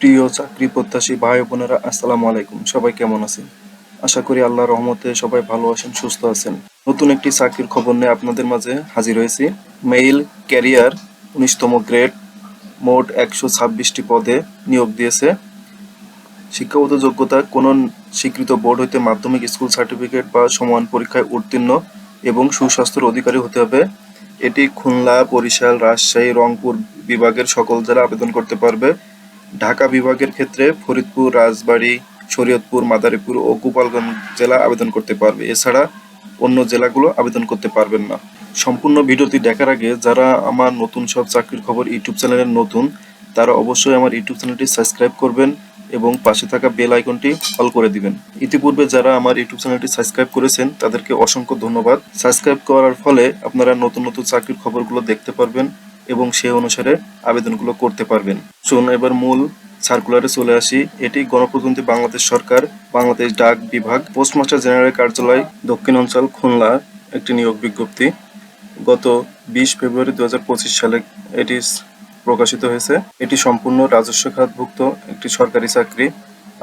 প্রিয় চাকরি প্রত্যাশী ভাই বোনেরা, আসসালামু আলাইকুম। সবাই কেমন আছেন? আশা করি আল্লাহর রহমতে সবাই ভালো আছেন, সুস্থ আছেন। নতুন একটি চাকরির খবর নিয়ে আপনাদের মাঝে হাজির হয়েছি। মেইল ক্যারিয়ার উনিশতম গ্রেড, মোট একশো ছাব্বিশটি পদে নিয়োগ দিয়েছে। শিক্ষাগত যোগ্যতা কোনো স্বীকৃত বোর্ড হইতে মাধ্যমিক স্কুল সার্টিফিকেট বা সমান পরীক্ষায় উত্তীর্ণ এবং সুস্বাস্থ্যের অধিকারী হতে হবে। এটি খুলনা, বরিশাল, রাজশাহী, রংপুর বিভাগের সকল জেলা আবেদন করতে পারবে। ঢাকা বিভাগের ক্ষেত্রে ফরিদপুর, রাজবাড়ী, শরীয়তপুর, মাদারীপুর ও গোপালগঞ্জ জেলা আবেদন করতে পারবে। এছাড়া অন্য জেলাগুলো আবেদন করতে পারবেন না। সম্পূর্ণ ভিডিওটি দেখার আগে যারা আমার নতুন সব চাকরির খবর ইউটিউব চ্যানেলের নতুন, তারা অবশ্যই আমার ইউটিউব চ্যানেলটি সাবস্ক্রাইব করবেন এবং পাশে থাকা বেল আইকনটি অল করে দিবেন। ইতিপূর্বে যারা আমার ইউটিউব চ্যানেলটি সাবস্ক্রাইব করেছেন, তাদেরকে অসংখ্য ধন্যবাদ। সাবস্ক্রাইব করার ফলে আপনারা নতুন নতুন চাকরির খবরগুলো দেখতে পারবেন। এবং সে অনুসারে আবেদনগুলো করতে পারবেন। চলুন এবার মূল সার্কুলারে চলে আসি। এটি গণপ্রজাতন্ত্রী বাংলাদেশ সরকার, বাংলাদেশ ডাক বিভাগ, পোস্টমাস্টার জেনারেল কার্যালয়, দক্ষিণ অঞ্চল, খুলনা, একটি নিয়োগ বিজ্ঞপ্তি। গত বিশ ফেব্রুয়ারি দুই হাজার পঁচিশ সালে এটি প্রকাশিত হয়েছে। এটি সম্পূর্ণ রাজস্ব খাতভুক্ত একটি সরকারি চাকরি।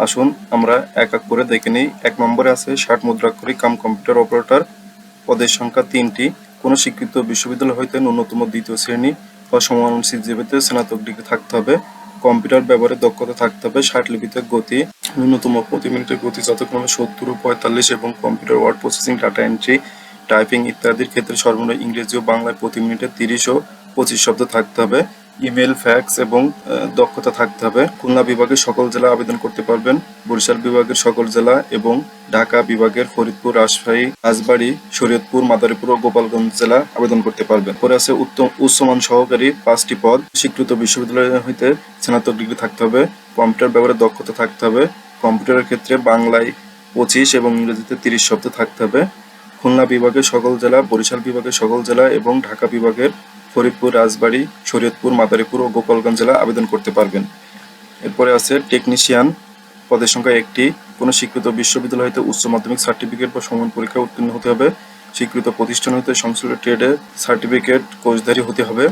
আসুন, আমরা এক এক করে দেখে নিই। এক নম্বরে আছে ষাট মুদ্রাক্ষরিক কাম কম্পিউটার অপারেটর। পদের সংখ্যা তিনটি। কোনো স্বীকৃত বিশ্ববিদ্যালয় হইতে ন্যূনতম দ্বিতীয় শ্রেণি। বা সমান সিজিবিতে স্নাতক ডিগ্রি থাকতে হবে, কম্পিউটার ব্যবহারে দক্ষতা থাকতে হবে, ষাট লিপিতে গতি, ন্যূনতম প্রতি মিনিটের গতি যতক্রমে সত্তর ও পঁয়তাল্লিশ এবং computer word processing, data entry, typing ইত্যাদির ক্ষেত্রে সর্বনিম্ন ইংরেজি ও বাংলায় প্রতি মিনিটে তিরিশ ও পঁচিশ শব্দ থাকতে হবে। ইমেল ফ্যাক্স এবং দক্ষতা থাকতে হবে। খুলনা বিভাগের সকল জেলা আবেদন করতে পারবেন। বরিশাল বিভাগের সকল জেলা এবং ঢাকা বিভাগের ফরিদপুর, রাজশাহী, রাজবাড়ী, শরীয়তপুর, মাদারীপুর ও গোপালগঞ্জ জেলা আবেদন করতে পারবেন। পরে আছে উত্তম উচ্চমান সহকারী পাঁচটি পদ। স্বীকৃত বিশ্ববিদ্যালয় হইতে স্নাতক ডিগ্রি থাকতে হবে। কম্পিউটার ব্যবহারে দক্ষতা থাকতে হবে। কম্পিউটারের ক্ষেত্রে বাংলায় পঁচিশ এবং ইংরেজিতে তিরিশ শব্দ থাকতে হবে। খুলনা বিভাগের সকল জেলা, বরিশাল বিভাগের সকল জেলা এবং ঢাকা বিভাগের ফরিদপুর, রাজবাড়ী, শরীয়তপুর, মাদারীপুর ও গোপালগঞ্জ জেলা আবেদন করতে পারবেন। এরপরে আছে টেকনিশিয়ান পদের সংখ্যা একটি। কোনো স্বীকৃত বিশ্ববিদ্যালয় হইতে উচ্চ মাধ্যমিক সার্টিফিকেট বা সমান পরীক্ষা উত্তীর্ণ হতে হবে। স্বীকৃত প্রতিষ্ঠান হইতে সংশ্লিষ্ট ট্রেডে সার্টিফিকেট কোচধারী হতে হবে।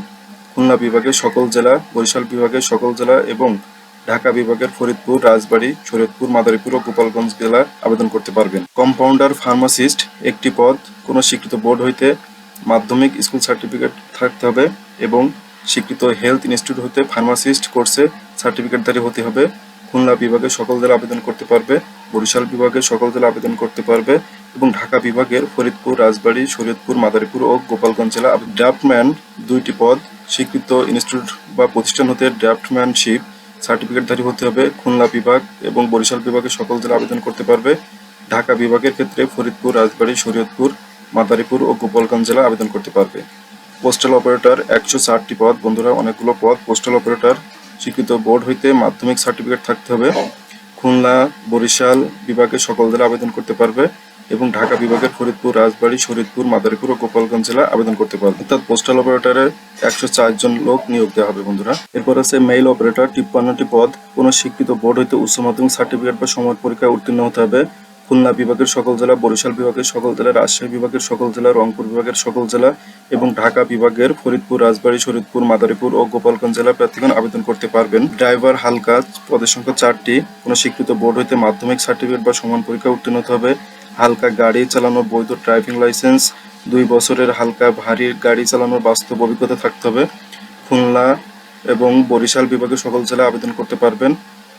খুলনা বিভাগের সকল জেলা, বরিশাল বিভাগের সকল জেলা এবং ঢাকা বিভাগের ফরিদপুর, রাজবাড়ী, শরীয়তপুর, মাদারীপুর ও গোপালগঞ্জ জেলা আবেদন করতে পারবেন। কম্পাউন্ডার ফার্মাসিস্ট একটি পদ। কোনো স্বীকৃত বোর্ড হইতে মাধ্যমিক স্কুল সার্টিফিকেট থাকতে হবে এবং স্বীকৃত হেলথ ইনস্টিটিউট হতে ফার্মাসিস্ট কোর্সে সার্টিফিকেটধারী হতে হবে। খুলনা বিভাগে সকল জেলা আবেদন করতে পারবে, বরিশাল বিভাগে সকল জেলা আবেদন করতে পারবে এবং ঢাকা বিভাগের ফরিদপুর, রাজবাড়ী, শরীয়তপুর, মাদারীপুর ও গোপালগঞ্জ জেলা ড্রাফটম্যান দুইটি পদ, স্বীকৃত ইনস্টিটিউট বা প্রতিষ্ঠান হতে ড্রাফটম্যানশিপ সার্টিফিকেটধারী হতে হবে। খুলনা বিভাগ এবং বরিশাল বিভাগে সকল জেলা আবেদন করতে পারবে। ঢাকা বিভাগের ক্ষেত্রে ফরিদপুর, রাজবাড়ী, শরীয়তপুর মাদারীপুর ও গোপালগঞ্জ জেলা আবেদন করতে পারবে। পোস্টাল অপারেটর একশো ষাটটি পদ, বন্ধুরা অনেকগুলো পদ। পোস্টাল অপারেটর, স্বীকৃত বোর্ড হইতে মাধ্যমিক সার্টিফিকেট থাকতে হবে। খুলনা, বরিশাল বিভাগের সকল জেলা আবেদন করতে পারবে এবং ঢাকা বিভাগের ফরিদপুর, রাজবাড়ী, শরীদপুর, মাদারীপুর ও গোপালগঞ্জ জেলা আবেদন করতে পারবে। অর্থাৎ পোস্টাল অপারেটরে একশো জন লোক নিয়োগ দেওয়া হবে, বন্ধুরা। এরপর আছে মেইল অপারেটর, তিপ্পান্নটি পদ। কোনো স্বীকৃত বোর্ড হইতে উচ্চ মাধ্যমিক সার্টিফিকেট বা সময় পরীক্ষায় উত্তীর্ণ হতে হবে। খুলনা বিভাগের সকল জেলা, বরিশাল বিভাগের সকল জেলা, রাজশাহী বিভাগের সকল জেলা, রংপুর বিভাগের সকল জেলা এবং ঢাকা বিভাগের ফরিদপুর, রাজবাড়ী, শরীদপুর, মাদারীপুর ও গোপালগঞ্জ জেলা প্রার্থীগণ আবেদন করতে পারবেন। ড্রাইভার হালকা পদের সংখ্যা চারটি। কোনো স্বীকৃত বোর্ড হইতে মাধ্যমিক সার্টিফিকেট বা সমান পরীক্ষা উত্তীর্ণ হতে হবে। হালকা গাড়ি চালানোর বৈধ ড্রাইভিং লাইসেন্স, দুই বছরের হালকা ভারী গাড়ি চালানোর বাস্তব অভিজ্ঞতা থাকতে হবে। খুলনা এবং বরিশাল বিভাগের সকল জেলা আবেদন করতে পারবেন।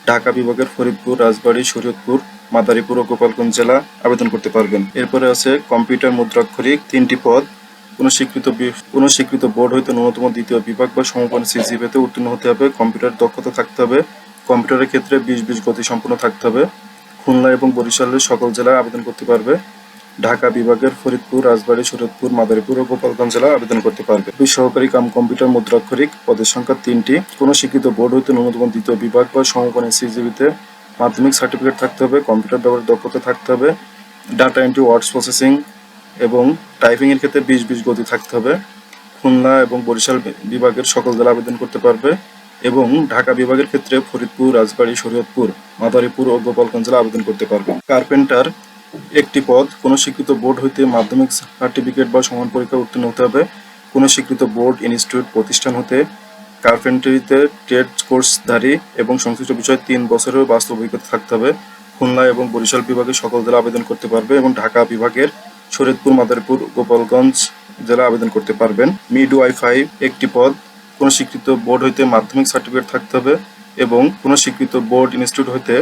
ঢাকা বিভাগের ফরিদপুর, রাজবাড়ী শরীয়তপুর মাদারীপুর ও গোপালগঞ্জ জেলা আবেদন করতে পারবেন। এরপরে আছে কম্পিউটার মুদ্রাক্ষরিক তিনটি পদ। কোনো স্বীকৃত কোনো স্বীকৃত বোর্ড হইতে ন্যূনতম দ্বিতীয় বিভাগ বা সমপন সিজিপিতে উত্তীর্ণ হতে হবে। কম্পিউটার দক্ষতা থাকতে হবে। কম্পিউটারের ক্ষেত্রে বিশ বিশ গতি সম্পন্ন থাকতে হবে। খুলনা এবং বরিশালের সকল জেলায় আবেদন করতে পারবে। ঢাকা বিভাগের ফরিদপুর, রাজবাড়ী শরীয়তপুর মাদারীপুর ও গোপালগঞ্জ জেলা আবেদন করতে পারবে। দুই সহকারী কাম কম্পিউটার মুদ্রাক্ষরিক পদের সংখ্যা তিনটি। কোনো শিক্ষিত বোর্ড হইতে ন্যূনতম দ্বিতীয় বিভাগ বা সমপনের সিজিবিতে মাধ্যমিক সার্টিফিকেট থাকতে হবে, কম্পিউটার ব্যবহার দক্ষতা থাকতে হবে, ডাটা এন্ট্রি, ওয়ার্ডস প্রসেসিং এবং টাইপিং এর ক্ষেত্রে বিশ বিশ গতি থাকতে হবে। খুলনা এবং বরিশাল বিভাগের সকল জেলা আবেদন করতে পারবে এবং ঢাকা বিভাগের ক্ষেত্রে ফরিদপুর, রাজবাড়ী শরীয়তপুর মাদারীপুর ও গোপালগঞ্জ জেলা আবেদন করতে পারবে। কার্পেন্টার একটি পদ। কোনো স্বীকৃত বোর্ড হইতে মাধ্যমিক সার্টিফিকেট বা সমান পরীক্ষা উত্তীর্ণ হতে হবে। কোনো স্বীকৃত বোর্ড ইনস্টিটিউট প্রতিষ্ঠান হতে কার্পেন্টারিতে ট্রেড কোর্সধারী এবং সংশ্লিষ্ট বিষয়ে তিন বছরের বাস্তব অভিজ্ঞতা থাকতে হবে। খুলনা এবং বরিশাল বিভাগে সকল জেলা আবেদন করতে পারবে এবং ঢাকা বিভাগের শরীয়তপুর, মাদারীপুর, গোপালগঞ্জ জেলা আবেদন করতে পারবেন। মিড ওয়াইফাই একটি পদ। কোনো স্বীকৃত বোর্ড হইতে মাধ্যমিক সার্টিফিকেট থাকতে হবে এবং কোনো স্বীকৃত বোর্ড ইনস্টিটিউট হইতে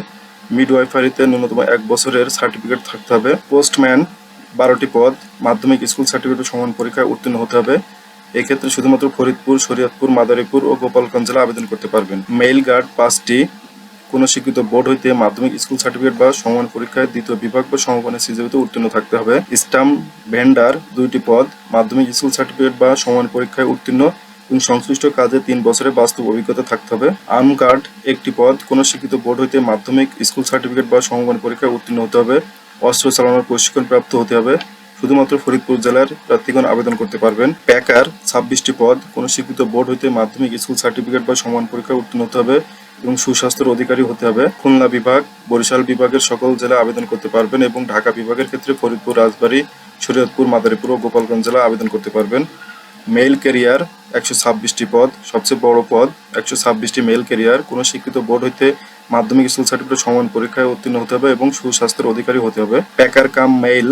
মিড ওয়াইফাইতে ন্যূনতম এক বছরের সার্টিফিকেট থাকতে হবে। পোস্টম্যান বারোটি পদ, মাধ্যমিক স্কুল সার্টিফিকেট সমান পরীক্ষায় উত্তীর্ণ হতে হবে। এক্ষেত্রে শুধুমাত্র ফরিদপুর, শরীয়তপুর, মাদারীপুর ও গোপালগঞ্জ জেলা আবেদন করতে পারবেন। মেইল গার্ড পাঁচটি। কোনো স্বীকৃত বোর্ড হইতে মাধ্যমিক স্কুল সার্টিফিকেট বা সমান পরীক্ষায় দ্বিতীয় বিভাগ বা সমমানের সিজিপিতে উত্তীর্ণ থাকতে হবে। স্টাম্প ভেন্ডার, দুইটি পদ, মাধ্যমিক স্কুল সার্টিফিকেট বা সমান পরীক্ষায় উত্তীর্ণ এবং সংশ্লিষ্ট কাজে তিন বছরের বাস্তব অভিজ্ঞতা থাকতে হবে। আর্ম গার্ড একটি পদ, কোনো শিক্ষিত বোর্ড হইতে মাধ্যমিক, স্কুল সার্টিফিকেট বা সমমান পরীক্ষায় উত্তীর্ণ হতে হবে। অস্ত্র চালানোর প্রশিক্ষণ প্রাপ্ত হতে হবে। শুধুমাত্র ফরিদপুর জেলার প্রার্থীগণ আবেদন করতে পারবেন। প্যাকার ছাব্বিশটি পদ, কোনো স্বীকৃত বোর্ড হইতে মাধ্যমিক, স্কুল সার্টিফিকেট বা সমান পরীক্ষায় উত্তীর্ণ হতে হবে এবং সুস্বাস্থ্যের অধিকারী হতে হবে। খুলনা বিভাগ, বরিশাল বিভাগের সকল জেলা আবেদন করতে পারবেন এবং ঢাকা বিভাগের ক্ষেত্রে ফরিদপুর, রাজবাড়ী, শরীয়তপুর, মাদারীপুর ও গোপালগঞ্জ জেলা আবেদন করতে পারবেন। মেল ক্যারিয়ার একশো ছাব্বিশটি পদ, সবচেয়ে বড় পদ একশো ছাব্বিশটি মেল ক্যারিয়ার। কোনো স্বীকৃত বোর্ড হইতে মাধ্যমিক স্কুল সার্টিফিকেট সমান পরীক্ষায় উত্তীর্ণ হতে হবে এবং সুস্বাস্থ্যের অধিকারী হতে হবে। প্যাকার কাম মেইল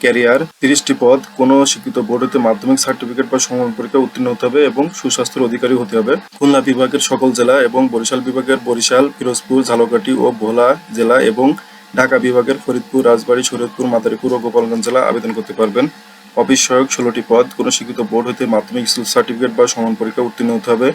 ক্যারিয়ার তিরিশটি পদ, কোনো শিক্ষিত বোর্ড হতে মাধ্যমিক সার্টিফিকেট বা সমান পরীক্ষায় উত্তীর্ণ হতে হবে এবং সুস্বাস্থ্যের অধিকারী হতে হবে। খুলনা বিভাগের সকল জেলা এবং বরিশাল বিভাগের বরিশাল, ফিরোজপুর, ঝালকাঠি ও ভোলা জেলা এবং ঢাকা বিভাগের ফরিদপুর, রাজবাড়ী, শরীয়তপুর, মাদারীপুর ও গোপালগঞ্জ জেলা আবেদন করতে পারবেন। অফিস সহায়ক ষোলোটি পদ কোনো শিক্ষিত বোর্ড হইতে মাধ্যমিক স্কুল সার্টিফিকেট বা সমান পরীক্ষা উত্তীর্ণ হতে হবে।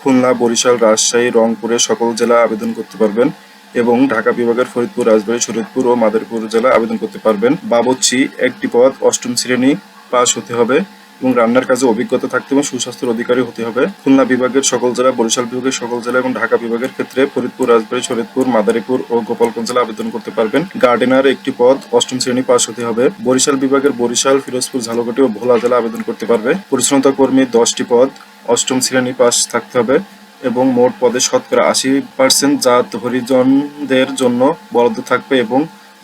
খুলনা, বরিশাল, রাজশাহী, রংপুরে সকল জেলা আবেদন করতে পারবেন এবং ঢাকা বিভাগের ফরিদপুর, রাজবাড়ী শরীদপুর ও মাদারীপুর জেলা আবেদন করতে পারবেন। বাবচ্ছি একটি পদ, অষ্টম শ্রেণি পাশ হতে হবে। এবং রান্নার কাজে অভিজ্ঞতা থাকতে এবং সুস্বাস্থ্যের অধিকারী হতে হবে। খুলনা বিভাগের সকল জেলা, বরিশাল বিভাগের সকল জেলা এবং ঢাকা বিভাগের ক্ষেত্রে ফরিদপুর, রাজবাড়ী শরীয়তপুর মাদারীপুর ও গোপালগঞ্জ জেলা আবেদন করতে পারবেন। গার্ডেনার একটি পদ অষ্টম শ্রেণি পাস হতে হবে। বরিশাল বিভাগের বরিশাল, ফিরোজপুর, ঝালকাঠি ও ভোলা জেলা আবেদন করতে পারবে। পরিচ্ছন্নতা কর্মী দশটি পদ অষ্টম শ্রেণি পাস থাকতে হবে এবং মোট পদে শতকরা আশি পার্সেন্ট জাত হরিজনদের জন্য বরাদ্দ থাকবে এবং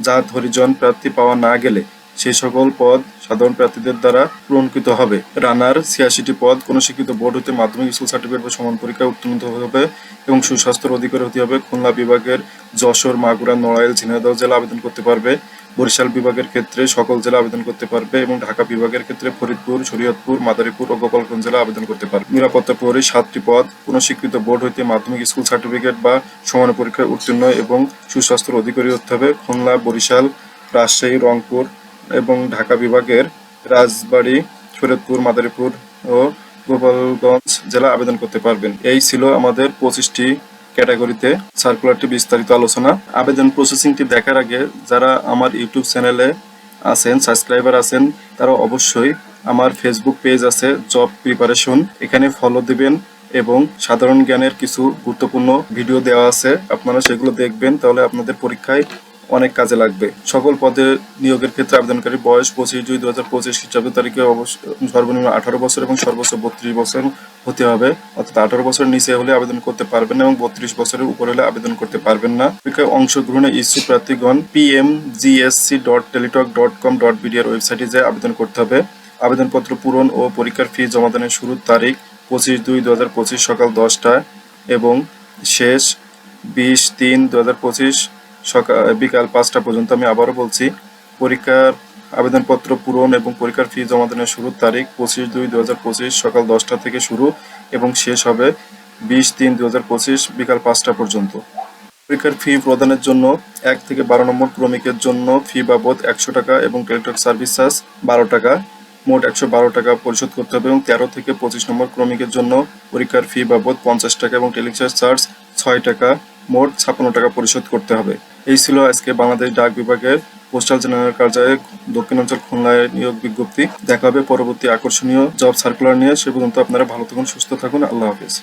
জাত হরিজন প্রার্থী পাওয়া না গেলে সেই সকল পদ সাধারণ প্রার্থীদের দ্বারা পূরণকৃত হবে। রানার ছিয়াশিটি পদ, কোনো শিক্ষিত বোর্ড হতে মাধ্যমিক স্কুল সার্টিফিকেট বা সমান পরীক্ষায় উত্তীর্ণ হতে হবে এবং সুস্বাস্থ্যের অধিকারী হতে হবে। খুলনা বিভাগের যশোর, মাগুরা, নড়াইল, ঝিনাইদহ জেলা আবেদন করতে পারবে। বরিশাল বিভাগের ক্ষেত্রে সকল জেলা আবেদন করতে পারবে এবং ঢাকা বিভাগের ক্ষেত্রে ফরিদপুর, শরীয়তপুর, মাদারীপুর ও গোপালগঞ্জ জেলা আবেদন করতে পারবে। নিরাপত্তা প্রহরী সাতটি পদ, কোনো স্বীকৃত বোর্ড হইতে মাধ্যমিক স্কুল সার্টিফিকেট বা সমান পরীক্ষায় উত্তীর্ণ এবং সুস্বাস্থ্যের অধিকারী হতে হবে। খুলনা, বরিশাল, রাজশাহী, রংপুর এবং ঢাকা বিভাগের রাজবাড়ী শরীয়তপুর মাদারীপুর ও গোপালগঞ্জ জেলা আবেদন করতে পারবেন। এই ছিল আমাদের পঁচিশটি ক্যাটাগরিতে সার্কুলারটি বিস্তারিত আলোচনা। আবেদন প্রসেসিংটি দেখার আগে যারা আমার ইউটিউব চ্যানেলে আছেন, সাবস্ক্রাইবার আছেন, তারা অবশ্যই আমার ফেসবুক পেজ আছে, জব প্রিপারেশন। এখানে ফলো দিবেন এবং সাধারণ জ্ঞানের কিছু গুরুত্বপূর্ণ ভিডিও দেওয়া আছে। আপনারা সেগুলো দেখবেন, তাহলে আপনাদের পরীক্ষায় অনেক কাজে লাগবে। সকল পদে নিয়োগের ক্ষেত্রে আবেদনকারী বয়স পঁচিশ দুই দু হাজার পঁচিশ খ্রিস্টাব্দ তারিখে অবশ্য সর্বনিম্ন আঠারো বছর এবং সর্বোচ্চ বত্রিশ বছর হতে হবে। অর্থাৎ আঠারো বছর নিচে হলে আবেদন করতে পারবেন না এবং বত্রিশ বছরের উপর হলে আবেদন করতে পারবেন না। পরীক্ষায় অংশগ্রহণে ইচ্ছুক প্রার্থীগণ P P M G S C dot Teletalk dot com dot B D R ওয়েবসাইটে যে আবেদন করতে হবে। আবেদনপত্র পূরণ ও পরীক্ষার ফি জমাদানের শুরুর তারিখ পঁচিশ দুই দু হাজার পঁচিশ সকাল দশটায় এবং শেষ বিশ তিন দু হাজার পঁচিশ সকাল বিকাল পাঁচটা পর্যন্ত আমি আবারও বলছি, পরীক্ষার আবেদনপত্র পূরণ এবং পরীক্ষার ফি জমাদানের শুরুর তারিখ পঁচিশ দুই দু সকাল দশটা থেকে শুরু এবং শেষ হবে বিশ তিন দু বিকাল পাঁচটা পর্যন্ত। পরীক্ষার ফি প্রদানের জন্য এক থেকে বারো নম্বর ক্রমিকের জন্য ফি বাবদ একশো টাকা এবং টেলিটক সার্ভিস চার্জ বারো টাকা। মোট একশো বারো টাকা পরিশোধ করতে হবে এবং তেরো থেকে পঁচিশ নম্বর ক্রমিকের জন্য পরীক্ষার ফি বাবদ পঞ্চাশ টাকা এবং টেলিচার্জ চার্জ ছয় টাকা। মোট ছাপ্পান্ন টাকা পরিশোধ করতে হবে। এই ছিল আজকে বাংলাদেশ ডাক বিভাগের পোস্টাল জেনারেল কার্যালয়ে দক্ষিণাঞ্চল খুলনায় নিয়োগ বিজ্ঞপ্তি। দেখা হবে পরবর্তী আকর্ষণীয় জব সার্কুলার নিয়ে। সে পর্যন্ত আপনারা ভালো থাকুন, সুস্থ থাকুন। আল্লাহ হাফিজ।